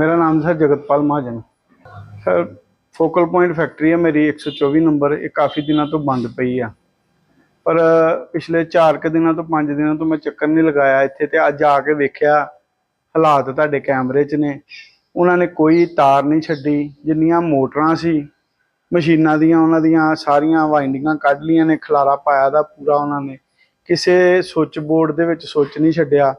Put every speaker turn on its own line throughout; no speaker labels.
ਮੇਰਾ ਨਾਮ sir Jagatpal Mahajan. Sir focal point factory ਹੈ ਮੇਰੀ 124 ਨੰਬਰ ਇਹ ਕਾਫੀ ਦਿਨਾਂ ਤੋਂ ਬੰਦ ਪਈ ਆ। ਪਰ ਪਿਛਲੇ 4 ਕੁ ਦਿਨਾਂ ਤੋਂ 5 ਦਿਨਾਂ ਤੋਂ ਮੈਂ ਚੱਕਰ ਨਹੀਂ ਲਗਾਇਆ ਇੱਥੇ ਤੇ ਅੱਜ ਆ ਕੇ ਵੇਖਿਆ, ਹਾਲਾਤ ਤੁਹਾਡੇ ਕੈਮਰੇ 'ਚ ਨੇ। ਉਹਨਾਂ ਨੇ ਕੋਈ ਤਾਰ ਨਹੀਂ ਛੱਡੀ, ਜਿੰਨੀਆਂ ਮੋਟਰਾਂ ਸੀ, ਮਸ਼ੀਨਾਂ ਦੀਆਂ, ਉਹਨਾਂ ਦੀਆਂ ਸਾਰੀਆਂ ਵਾਈਂਡਿੰਗਾਂ ਕੱਢ ਲੀਆਂ ਨੇ, ਖਲਾਰਾ ਪਾਇਆ ਦਾ ਪੂਰਾ ਉਹਨਾਂ ਨੇ। ਕਿਸੇ ਸੁੱਚ ਬੋਰਡ ਦੇ ਵਿੱਚ ਸੁੱਚ ਨਹੀਂ ਛੱਡਿਆ।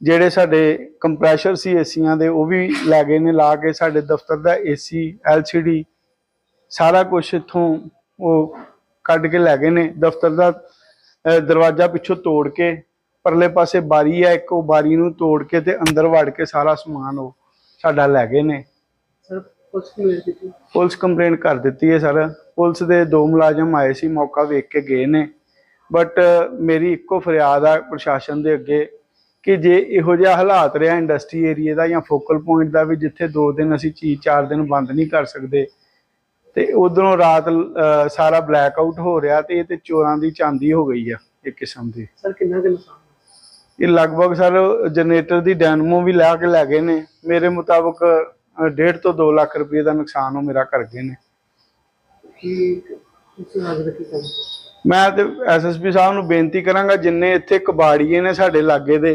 ਜਿਹੜੇ ਸਾਡੇ ਕੰਪਰੈਸ਼ਰ ਸੀ ਏਸੀਆਂ ਦੇ ਉਹ ਵੀ ਲੈ ਗਏ ਨੇ ਲਾ ਕੇ ਸਾਡੇ ਦਫ਼ਤਰ ਦਾ ਏਸੀ ਐਲਸੀਡੀ ਸਾਰਾ ਕੁਝ ਇੱਥੋਂ ਉਹ ਕੱਢ ਕੇ ਲੈ ਗਏ ਨੇ। ਦਫ਼ਤਰ ਦਾ ਦਰਵਾਜ਼ਾ ਪਿੱਛੋਂ ਤੋੜ ਕੇ ਪਰਲੇ ਪਾਸੇ ਬਾਰੀ ਹੈ ਇੱਕ ਉਹ ਬਾਰੀ ਨੂੰ ਤੋੜ ਕੇ ਤੇ ਅੰਦਰ ਵੜ ਕੇ ਸਾਰਾ ਸਮਾਨ ਉਹ ਸਾਡਾ ਲੈ ਗਏ ਨੇ।
ਸਰ ਪੁਲਿਸ ਨੂੰ ਮਿਲ ਕੀਤੀ?
ਪੁਲਿਸ ਕੰਪਲੇਂਟ ਕਰ ਦਿੱਤੀ ਹੈ ਸਰ। ਪੁਲਿਸ ਦੇ ਦੋ ਮੁਲਾਜ਼ਮ ਆਏ ਸੀ ਮੌਕਾ ਵੇਖ ਕੇ ਗਏ ਨੇ। ਬਟ ਮੇਰੀ ਇੱਕੋ ਫਰਿਆਦ ਆ ਪ੍ਰਸ਼ਾਸਨ ਦੇ ਅੱਗੇ ਕਿ ਜੇ ਇਹੋ ਜਿਹਾ ਹਾਲਾਤ ਰਿਹਾ ਇੰਡਸਟਰੀ ਏਰੀਆ ਦਾ ਜਾਂ ਫੋਕਲ ਪੁਆਇੰਟ ਦਾ ਵੀ ਜਿੱਥੇ 2 ਦਿਨ ਅਸੀਂ ਚੀਜ਼ 4 ਦਿਨ ਬੰਦ ਨਹੀਂ ਕਰ ਸਕਦੇ ਤੇ ਉਧਰੋਂ ਰਾਤ ਸਾਰਾ ਬਲੈਕ ਆਊਟ ਹੋ ਰਿਹਾ ਤੇ ਇਹ ਤੇ ਚੋਰਾਂ ਦੀ ਚਾਂਦੀ ਹੋ ਗਈ ਆ ਇੱਕ ਕਿਸਮ ਦੀ।
ਸਰ ਕਿੰਨਾ ਕੁ ਨੁਕਸਾਨ?
ਇਹ ਲਗਭਗ ਸਰ ਜਨਰੇਟਰ ਦੀ ਡੈਨਮੋ ਵੀ ਲਿਆ ਕੇ ਲੈ ਗਏ ਨੇ। ਮੇਰੇ ਮੁਤਾਬਕ 1.5 ਤੋਂ 2 ਲੱਖ ਰੁਪਏ ਦਾ ਨੁਕਸਾਨ ਉਹ ਮੇਰਾ ਕਰ ਗਏ ਨੇ। ਮੈਂ ਤੇ ਐਸਐਸਪੀ ਸਾਹਿਬ ਨੂੰ ਬੇਨਤੀ ਕਰਾਂਗਾ ਜਿੰਨੇ ਇੱਥੇ ਕਬਾੜੀਏ ਨੇ ਸਾਡੇ ਲਾਗੇ ਦੇ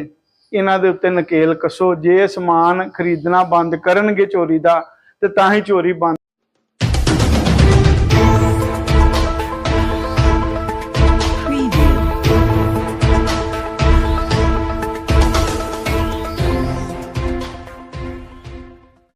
ਇਹਨਾਂ ਦੇ ਉੱਤੇ ਨਕੇਲ ਕੱਸੋ। ਜੇ ਸਮਾਨ ਖਰੀਦਣਾ ਬੰਦ ਕਰਨਗੇ ਚੋਰੀ ਦਾ, ਤੇ ਤਾਂ ਹੀ ਚੋਰੀ ਬੰਦ